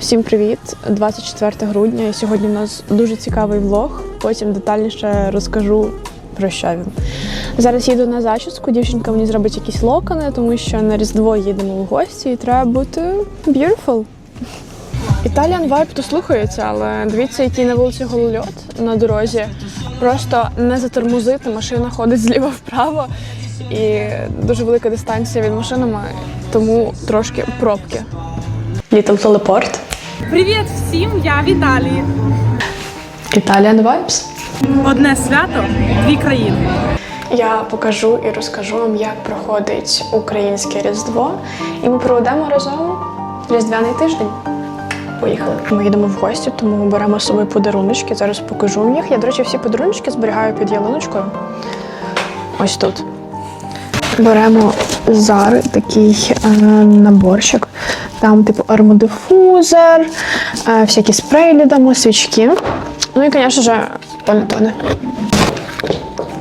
Всім привіт! 24 грудня. І сьогодні в нас дуже цікавий влог. Потім детальніше розкажу про що він. Зараз їду на зачіску. Дівчинка мені зробить якісь локони, тому що на Різдво їдемо в гості і треба бути beautiful. Italian vibe то слухається, але дивіться, який на вулиці голольот на дорозі. Просто не затормозити, машина ходить зліва вправо. І дуже велика дистанція від машинами, тому трошки пробки. Little Teleport. Привіт всім! Я в Італії. Italian Vibes. Одне свято, дві країни. Я покажу і розкажу вам, як проходить українське Різдво. І ми проведемо разом різдвяний тиждень. Поїхали. Ми їдемо в гості, тому ми беремо з собою подаруночки. Зараз покажу вам їх. Я, до речі, всі подаруночки зберігаю під ялиночкою. Ось тут. Беремо з зари такий е, наборчик. Там, типу, армодифузер, е, всякі спреї додамо, свічки. Ну і, звісно ж, пантони.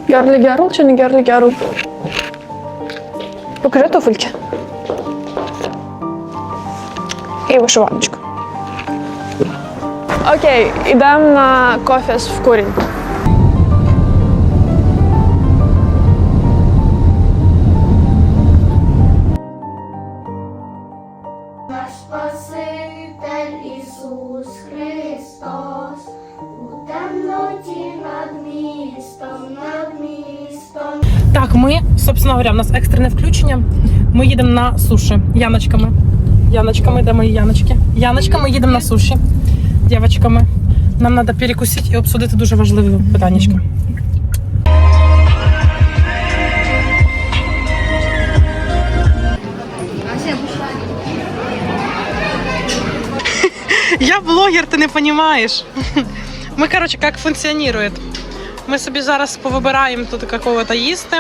Герлі Герл чи не Герлі Герл? Покажи туфельки. І вишиваночку. Окей, йдемо на кофіс в курінь. Говоря, у нас екстрене включення. Ми їдемо на суші Яночками. Яночками, де мої Яночки? Яночками їдемо на суші. Дівчатками. Нам треба перекусити і обсудити дуже важливе питання. Я блогер, ти не розумієш. Ми, коротше, як функціонує. Ми собі зараз повибираємо тут какого-то їсти.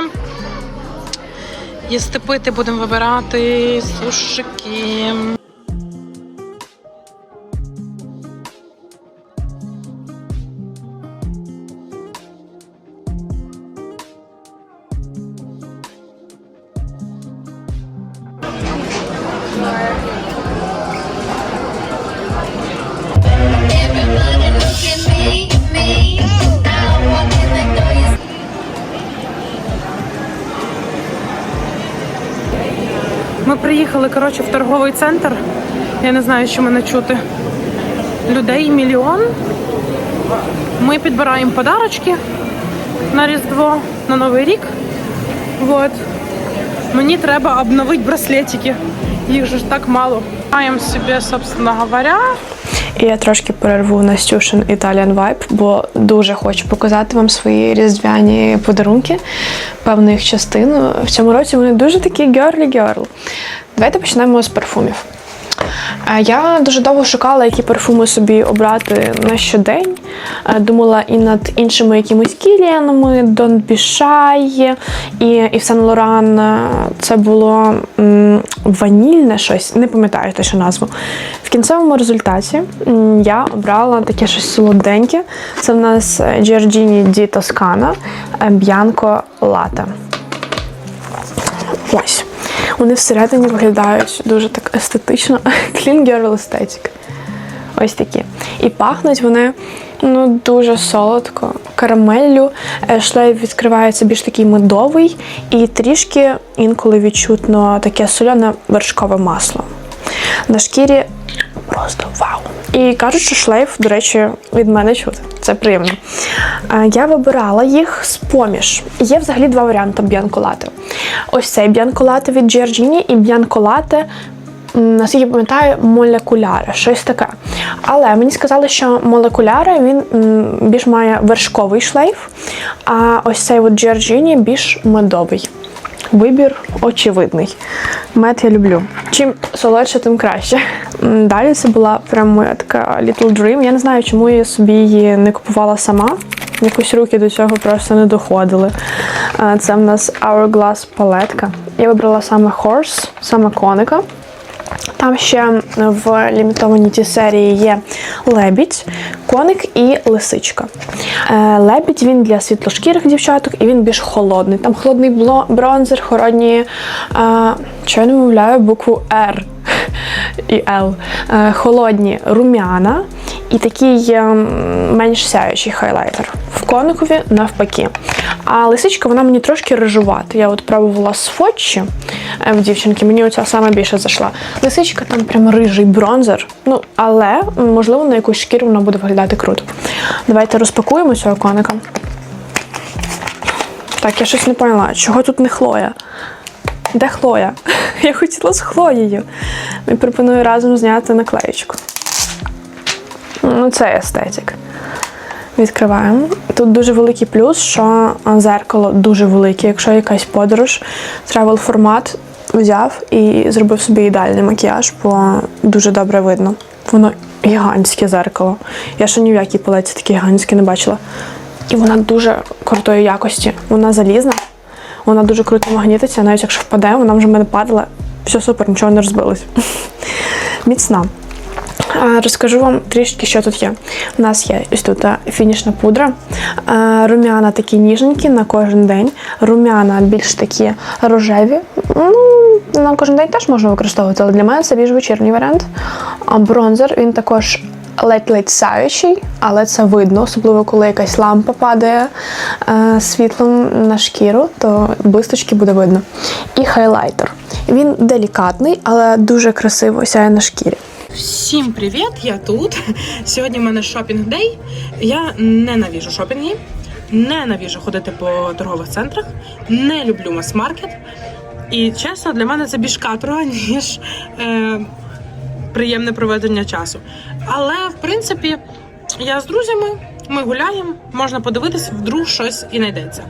Їсти пити будемо вибирати сушики. Ми приїхали коротше, в торговий центр. Я не знаю, що мене чути. Людей мільйон. Ми підбираємо подарочки на Різдво, на Новий рік. Вот. Мені треба обновити браслетики. Їх же ж так мало. Маємо собі, собственно говоря, І я трошки перерву Настюшин Italian Vibe, бо дуже хочу показати вам свої різдвяні подарунки, певну їх частину. В цьому році вони дуже такі герлі-герл. Давайте почнемо з парфумів. Я дуже довго шукала, які парфуми собі обрати на щодень. Е, Думала і над іншими якимись кіліанами, Be Shy і Yves Saint Laurent. Е, Це було ванільне щось, не пам'ятаю точно назву. В кінцевому результаті я обрала таке щось солоденьке. Це в нас е, Giorgini Toscana е, Bianco Latte. Ось. Вони всередині виглядають дуже так естетично. Clean Girl Aesthetic. Ось такі. І пахнуть вони ну, дуже солодко, карамеллю. Е, Шлейф відкривається більш такий медовий і трішки інколи відчутно таке соляне вершкове масло. На шкірі просто вау. І кажуть, що шлейф, до речі, від мене чути. Це приємно. Я вибирала їх з поміж. Є взагалі два варіанти б'янколати. Ось цей б'янколати від Giorgini і б'янколати наскільки я пам'ятаю, молекуляри, щось таке. Але мені сказали, що молекуляри він більш має вершковий шлейф, а ось цей от Giorgini більш медовий. Вибір очевидний. Мед я люблю. Чим солодше, тим краще. Далі це була прям моя така Little Dream. Я не знаю, чому я собі її не купувала сама. Якось руки до цього просто не доходили. Це в нас Hourglass палетка. Я вибрала саме Horse, саме коника. Там ще в лімітованій тій серії є лебідь, коник і лисичка. Е, Лебідь він для світлошкірих дівчаток і він більш холодний. Там холодний бронзер, холодні, чого що я не мовляю, букву R і L. Е, Холодні рум'яна і такий е, менш сяючий хайлайтер. В коникові навпаки. А лисичка вона мені трошки рижувата. Я от пробувала сводчі е, в дівчинки, мені оця саме більше зайшла. Лисичка там прям рижий бронзер. Ну, але можливо на якусь шкіру вона буде виглядати круто. Давайте розпакуємо цього коника. Так, я щось не поняла, чого тут не Хлоя? Де Хлоя? Я хотіла з Хлоєю. І пропоную разом зняти наклеєчку. Ну, це естетик. Відкриваємо. Тут дуже великий плюс, що зеркало дуже велике. Якщо якась подорож, travel формат взяв і зробив собі ідеальний макіяж, бо дуже добре видно. Воно гігантське зеркало. Я ще ні в якій палеці таке гігантське не бачила. І вона дуже крутої якості. Вона залізна, вона дуже круто магнітиться, навіть якщо впаде, вона вже в мене падала. Все супер, нічого не розбилось. Міцна. Розкажу вам трішки, що тут є. У нас є ось тут фінішна пудра, рум'яна такі ніжненькі на кожен день. Рум'яна більш такі рожеві. Ну, на кожен день теж можна використовувати, але для мене це більш вечірній варіант. А бронзер він також ледь-ледь сяючий, але це видно, особливо коли якась лампа падає е, світлом на шкіру, то блисточки буде видно. І хайлайтер. Він делікатний, але дуже красиво сяє на шкірі. Всім привіт! Я тут. Сьогодні в мене шопінг дей. Я ненавіжу шопінги, ненавіжу ходити по торгових центрах, не люблю мас-маркет. І чесно, для мене це більш каторга, ніж е, приємне проведення часу. Але в принципі, я з друзями. Ми гуляємо, можна подивитися, вдруг щось і знайдеться.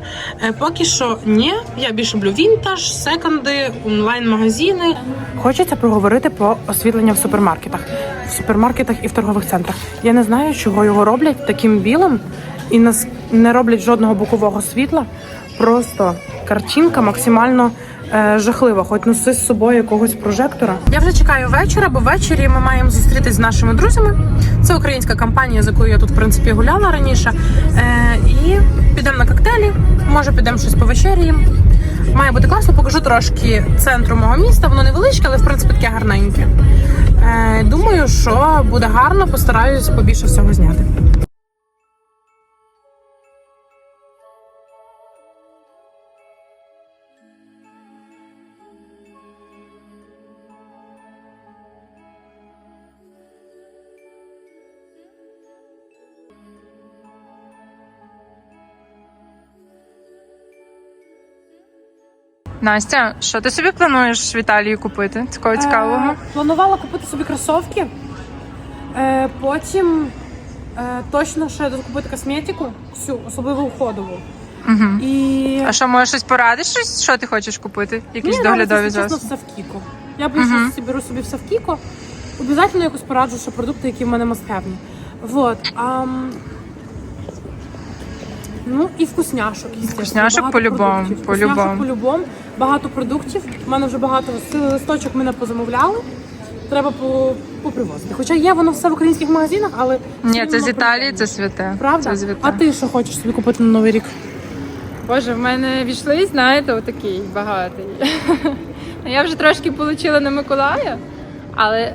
Е, поки що ні, я більше люблю вінтаж, секонди, онлайн-магазини. Хочеться проговорити про освітлення в супермаркетах, в супермаркетах і в торгових центрах. Я не знаю, чого його роблять таким білим і не роблять жодного бокового світла. Просто картинка максимально е, жахлива. Хоч носи з собою якогось прожектора. Я вже чекаю вечора, бо ввечері ми маємо зустрітись з нашими друзями. Це українська компанія, з якою я тут в принципі гуляла раніше. Е, і підемо на коктейлі, може підемо щось повечеряємо. Має бути класно, покажу трошки центру мого міста. Воно невеличке, але в принципі таке гарненьке. Е, думаю, що буде гарно, постараюсь побільше всього зняти. Настя, що ти собі плануєш в Італії купити? Такого цікавого? Е, планувала купити собі кросовки. Е, потім е, точно ще купити косметику, всю, особливо уходову. Угу. І А що, можеш щось порадиш? Щось, що ти хочеш купити? Якісь Мені доглядові нравиться, чесно, в Кіко. Я більше Мгм. собі беру собі все в Кіко. Обов'язково якось пораджу, що продукти, які в мене мастхевні. Вот. ам, Ну і вкусняшок. Вкусняшок по-любому, по-любому. Багато продуктів. У мене вже багато листочок мене позамовляли. Треба по, попривозити. Хоча є воно все в українських магазинах, але Ні, це з Італії, це святе. Правда? Це святе. А ти що хочеш собі купити на Новий рік? Боже, в мене війшли, знаєте, отакий багатий. Я вже трошки отримала на Миколая, але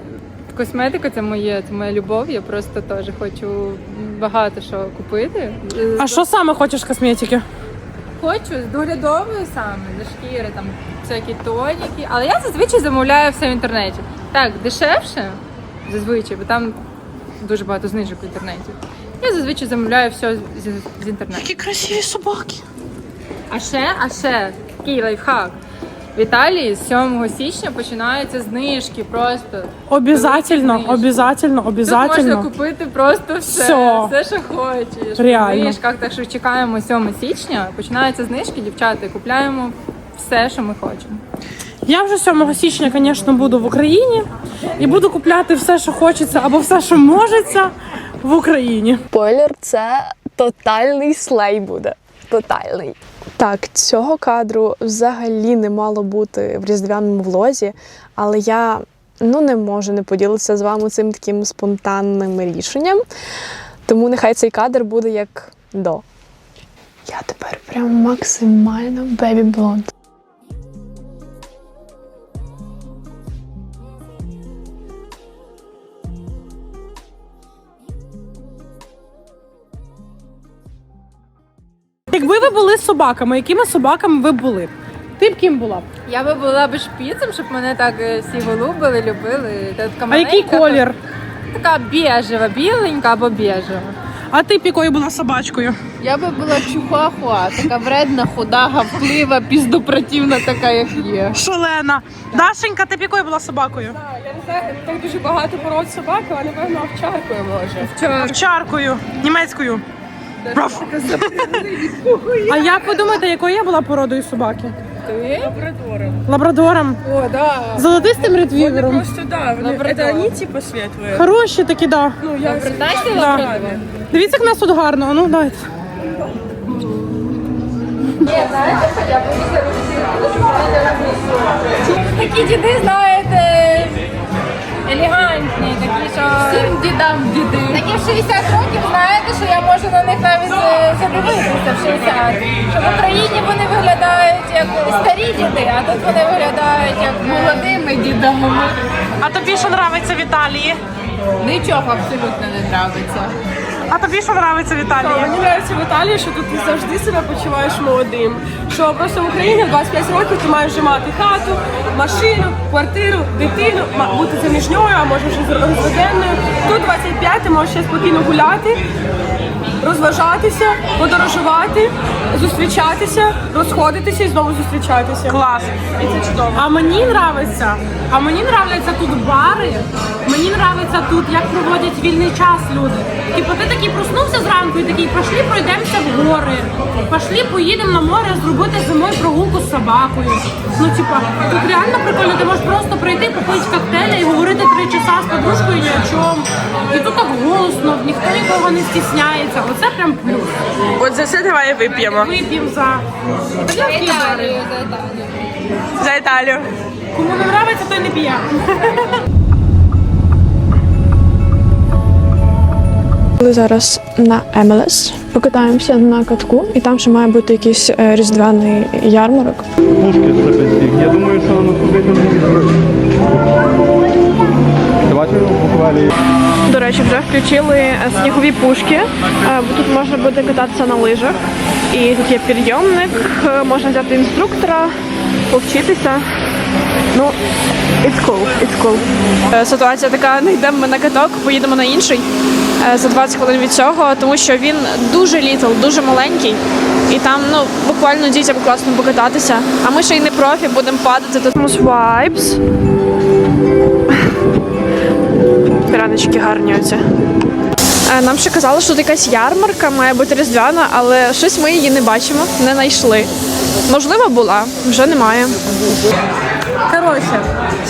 косметика це моє, це моя любов. Я просто теж хочу багато що купити. А що саме хочеш косметики? Хочу з доглядовою саме, за шкіри, там всякі тоніки. Але я зазвичай замовляю все в інтернеті. Так, дешевше, зазвичай, бо там дуже багато знижок в інтернеті. Я зазвичай замовляю все з, з інтернету. Які красиві собаки. А ще, а ще такий лайфхак. В Італії з 7 січня починаються знижки просто. Обязательно, Знижки. обязательно, Тут можна купити просто все, Всьо. все, що хочеш. Реально. В знижках, так що чекаємо 7 січня, починаються знижки, дівчата, купляємо все, що ми хочемо. Я вже 7 січня, звісно, буду в Україні і буду купляти все, що хочеться, або все, що можеться в Україні. Спойлер, це тотальний слей буде. Тотальний. Так, цього кадру взагалі не мало бути в різдвяному влозі, але я ну не можу не поділитися з вами цим таким спонтанним рішенням. Тому нехай цей кадр буде як до. Я тепер прям максимально бебі блонд. Якби ви були собаками, якими собаками ви були? Ти б ким була? б? Я би була б шпіцем, щоб мене так е, всі голубили, любили. Та така А який маленька, колір? Така біжева, біленька або біжева. А ти б якою була собачкою? Я би була чухахуа, така вредна, худа, гавклива, піздопротивна, така, як є. Шалена. Дашенька, ти б якою була собакою? Я не знаю, так дуже багато пород собак, але напевно овчаркою може. Овчаркою, німецькою. Раф. А як ви думаєте, якою я була породою собаки? Ти? Лабрадором. О, да. Золотистим ретвівером. Просто да, вони, это они типа светлые. Хороші такі, да. Ну, я Знаєте, да. Дивіться, як у нас тут гарно. А Ну, давайте. Такі діди, знаєте, елегантні, такі, що. всім дідам діди. Такі в 60 років, знаєте, що я можу на них навіть е, задивитися в 60. Що в Україні вони виглядають як старі діди, а тут вони виглядають як Молодими дідами. А тобі що подобається в Італії? Нічого абсолютно не нравиться. А тобі що подобається в Італії? Мені подобається в Італії, що тут ти завжди себе почуваєш молодим. Що просто в Україні в 25 років ти маєш вже мати хату, машину, квартиру, дитину, ма- бути заміжньою, а може вже з- розведеною. Тут 25 ти можеш ще спокійно гуляти, розважатися, подорожувати, зустрічатися, розходитися і знову зустрічатися. Клас. І це чудово. А мені нравиться, а мені нравляться тут бари. Мені нравиться тут, як проводять вільний час люди. Типу, ти такий проснувся зранку і такий, пошли пройдемося в гори, пошли поїдемо на море зробити зимою прогулку з собакою. Ну, типа, тут реально прикольно, ти можеш просто прийти, попити коктейля і говорити три часа з подружкою ні о чому. І тут так голосно, ніхто нікого не стісняється. Оце прям плюс. От за це давай вип'ємо. Вип'ємо за. Та я за Італію. За Італію. Кому не нравиться, той не п'є. Ми зараз на MLS. Покатаємося на катку, і там ще має бути якийсь е, різдвяний ярмарок. Пушки стратегії. Я думаю, що воно Давайте буквально. До речі, вже включили е, снігові пушки, е, тут можна буде кататися на лижах. І тут є підйомник, можна взяти інструктора, повчитися. Ну, it's cool, it's cool. Ситуація така, не йдемо ми на каток, поїдемо на інший за 20 хвилин від цього, тому що він дуже літл, дуже маленький. І там ну буквально дітям класно покататися. А ми ще й не профі, будемо падати. Тут vibes. Піраночки гарні оці. Е, Нам ще казали, що тут якась ярмарка має бути різдвяна, але щось ми її не бачимо, не знайшли. Можливо, була, вже немає. Коротше,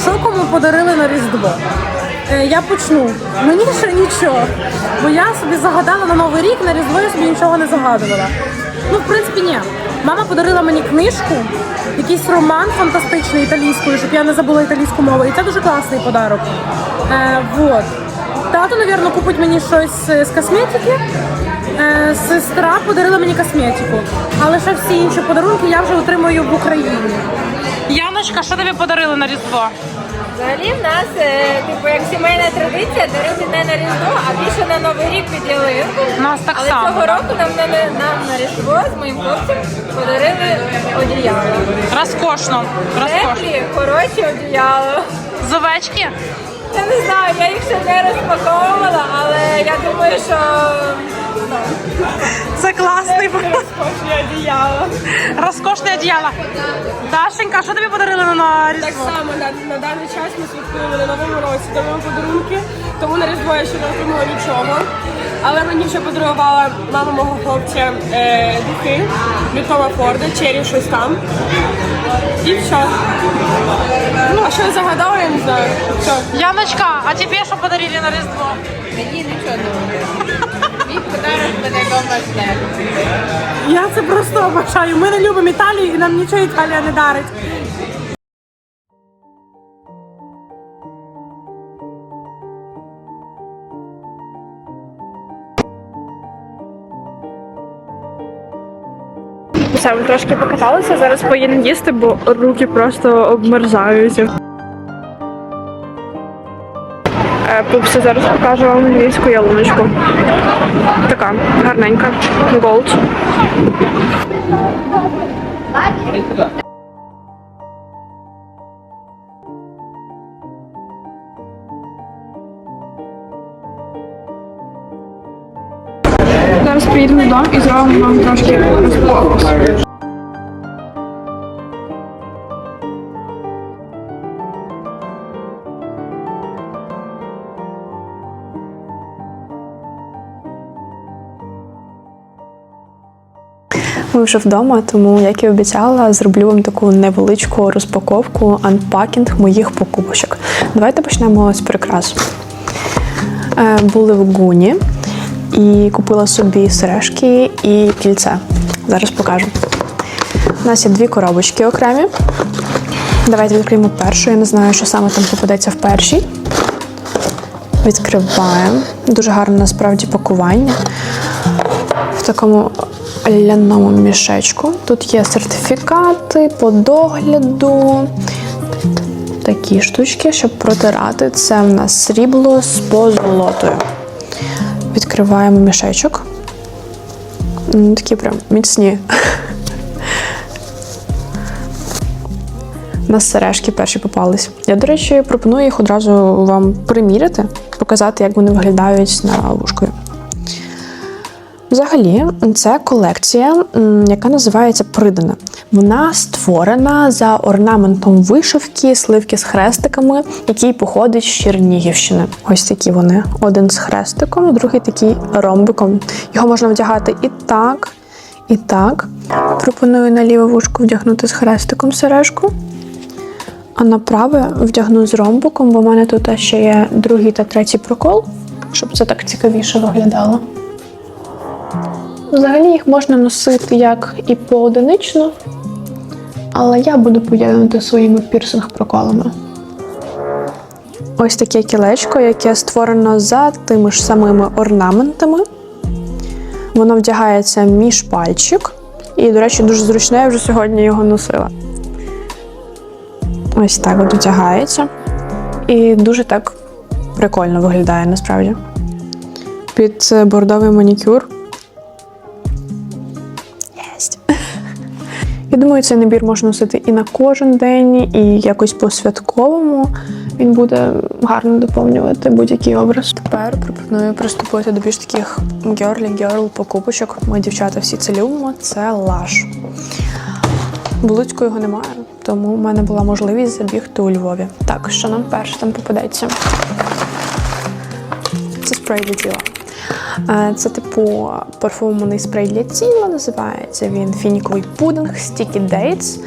що кому подарили на Різдво? Е, я почну. Мені ще нічого. Бо я собі загадала на Новий рік, на Різдво я собі нічого не загадувала. Ну, в принципі, ні. Мама подарила мені книжку, якийсь роман фантастичний італійською, щоб я не забула італійську мову. І це дуже класний подарок. Е, вот. Тато, напевно, купить мені щось е, з косметики. Е, сестра подарила мені косметику. Але ще всі інші подарунки я вже отримую в Україні. Яночка, що тобі подарили на Різдво? Взагалі в нас, е, типу, як сімейна традиція, дарити не на Різдво, а більше на Новий рік під ялинку. Нас так Але само. цього року нам на, нам на Різдво з моїм хлопцем подарили одіяло. Розкошно. Розкошно. Теплі, хороші одіяла. З овечки? Я не знаю, я їх ще не розпаковувала, але я думаю, що Це класний розкошне одіяло. Розкошне одіяло. Дашенька, що тобі подарили на Різдво? Так само на, на даний час ми святкуємо на новому році, даруємо подарунки, тому на Різдво я ще не отримала нічого. Але мені вже подарувала мама мого хлопця е, духи від Тома Форда, чері щось там. І все. Ну, а що я загадала, я не знаю. Все. Яночка, а тебе що подарили на Різдво? Мені нічого не я це просто обожаю. Ми не любимо Італію і нам нічого Італія не дарить. Все, ми трошки покаталися, зараз поїдемо їсти, бо руки просто обмерзаються. Пупси, зараз покажу вам львівську ялиночку. Така гарненька. Голд. Зараз приїдемо додому і зробимо вам трошки розпокус. Вже вдома, тому, як і обіцяла, зроблю вам таку невеличку розпаковку, анпакінг моїх покупочок. Давайте почнемо з прикрас. Е, Були в Гуні і купила собі сережки і кільце. Зараз покажу. У нас є дві коробочки окремі. Давайте відкриємо першу. Я не знаю, що саме там попадеться в першій. Відкриваємо. Дуже гарне насправді пакування в такому ляному мішечку. Тут є сертифікати по догляду. Такі штучки, щоб протирати. Це в нас срібло з позолотою. Відкриваємо мішечок. Такі прям міцні. Нас сережки перші попались. Я, до речі, пропоную їх одразу вам приміряти, показати, як вони виглядають на вушкою. Взагалі, це колекція, яка називається Придана. Вона створена за орнаментом вишивки, сливки з хрестиками, який походить з Чернігівщини. Ось такі вони. Один з хрестиком, другий такий ромбиком. Його можна вдягати і так, і так. Пропоную на ліве вушко вдягнути з хрестиком сережку. А на праве вдягну з ромбиком, бо в мене тут ще є другий та третій прокол, щоб це так цікавіше виглядало. Взагалі їх можна носити як і поодинично, але я буду поєднувати своїми пірсинг-проколами. Ось таке кілечко, яке створено за тими ж самими орнаментами. Воно вдягається між пальчик. І, до речі, дуже зручне, я вже сьогодні його носила. Ось так от одягається. І дуже так прикольно виглядає насправді. Під бордовий манікюр Я думаю, цей набір можна носити і на кожен день, і якось по-святковому. Він буде гарно доповнювати будь-який образ. Тепер пропоную приступити до більш таких girly-girl покупочок. Ми дівчата всі це любимо. Це лаш. В його немає, тому в мене була можливість забігти у Львові. Так, що нам перше там попадеться? Це спрей для тіла. Е, Це типу парфумований спрей для тіла, називається він фініковий пудинг Sticky Dates.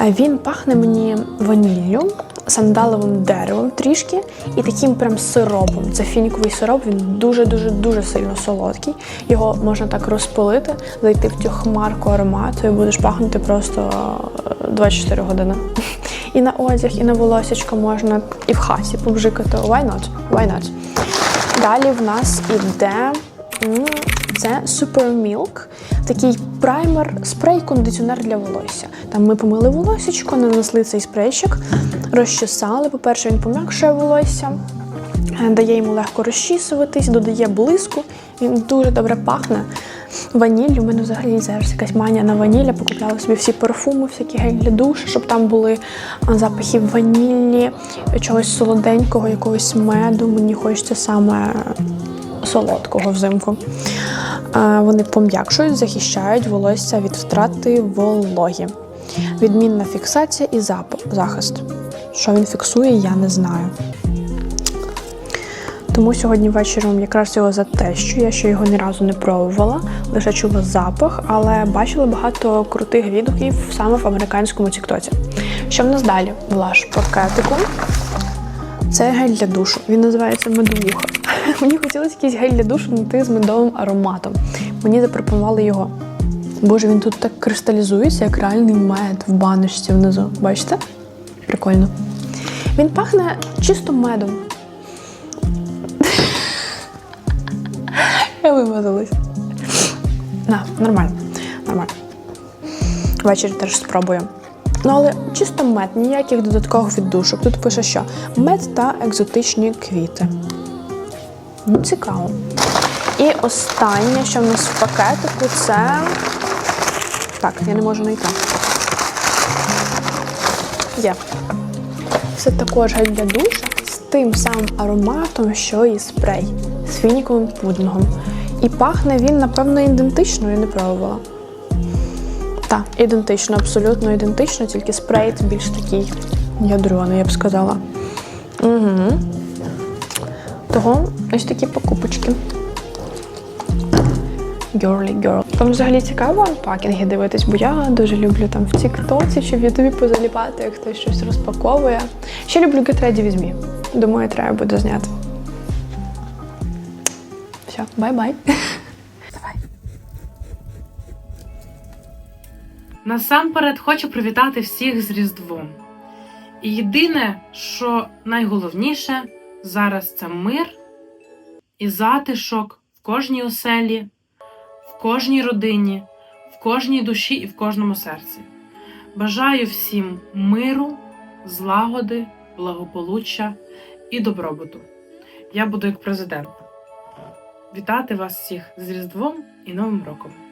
Е, Він пахне мені ваніллю, сандаловим деревом трішки і таким прям сиропом. Це фініковий сироп, він дуже-дуже дуже сильно солодкий. Його можна так розпилити, зайти в цю хмарку аромату і будеш пахнути просто е, 24 години. І на одяг, і на волосечко можна, і в хаті побжикати. Why not? Why not? Далі в нас іде це Super Milk, такий праймер, спрей-кондиціонер для волосся. Там ми помили волосечко, нанесли цей спрейчик, розчесали. По-перше, він пом'якшує волосся, е, дає йому легко розчісуватись, додає блиску. Він дуже добре пахне. Ваніль, у мене взагалі зараз якась манія на ваніль. Я покупляла собі всі парфуми, всякі гель для душу, щоб там були запахи ванілі, чогось солоденького, якогось меду. Мені хочеться саме солодкого взимку. Вони пом'якшують, захищають волосся від втрати вологі. Відмінна фіксація і захист. Що він фіксує, я не знаю. Тому сьогодні ввечері вам якраз його затещу. Я ще його ні разу не пробувала, лише чула запах, але бачила багато крутих відгуків саме в американському тіктоці. Що в нас далі? В лаш пакетику. Це гель для душу. Він називається медовуха. Мені хотілося якийсь гель для душу знайти з медовим ароматом. Мені запропонували його. Боже, він тут так кристалізується, як реальний мед в баночці внизу. Бачите? Прикольно. Він пахне чисто медом. Вимазалась. На, нормально. Нормально. Ввечері теж спробую. Ну, але чисто мед, ніяких додаткових віддушок. Тут пише, що мед та екзотичні квіти. Ну, цікаво. І останнє, що в нас в пакетику, це. Так, я не можу знайти. Є. Це також гель для душа з тим самим ароматом, що і спрей з фініковим пудингом. І пахне він, напевно, ідентично, я не пробувала. Так, ідентично, абсолютно ідентично, тільки спрей більш такий ядрений, я б сказала. Угу. Того ось такі покупочки. Girly girl. Вам взагалі цікаво анпакінги дивитись, бо я дуже люблю там в Тіктоці чи в Ютубі позаліпати, як хтось щось розпаковує. Ще люблю Ready With Думаю, треба буде зняти. Все, бай-бай. Давай. Насамперед хочу привітати всіх з Різдвом. І єдине, що найголовніше зараз це мир і затишок в кожній оселі, в кожній родині, в кожній душі і в кожному серці. Бажаю всім миру, злагоди, благополуччя і добробуту. Я буду як президент. Вітати вас всіх з Різдвом і Новим роком!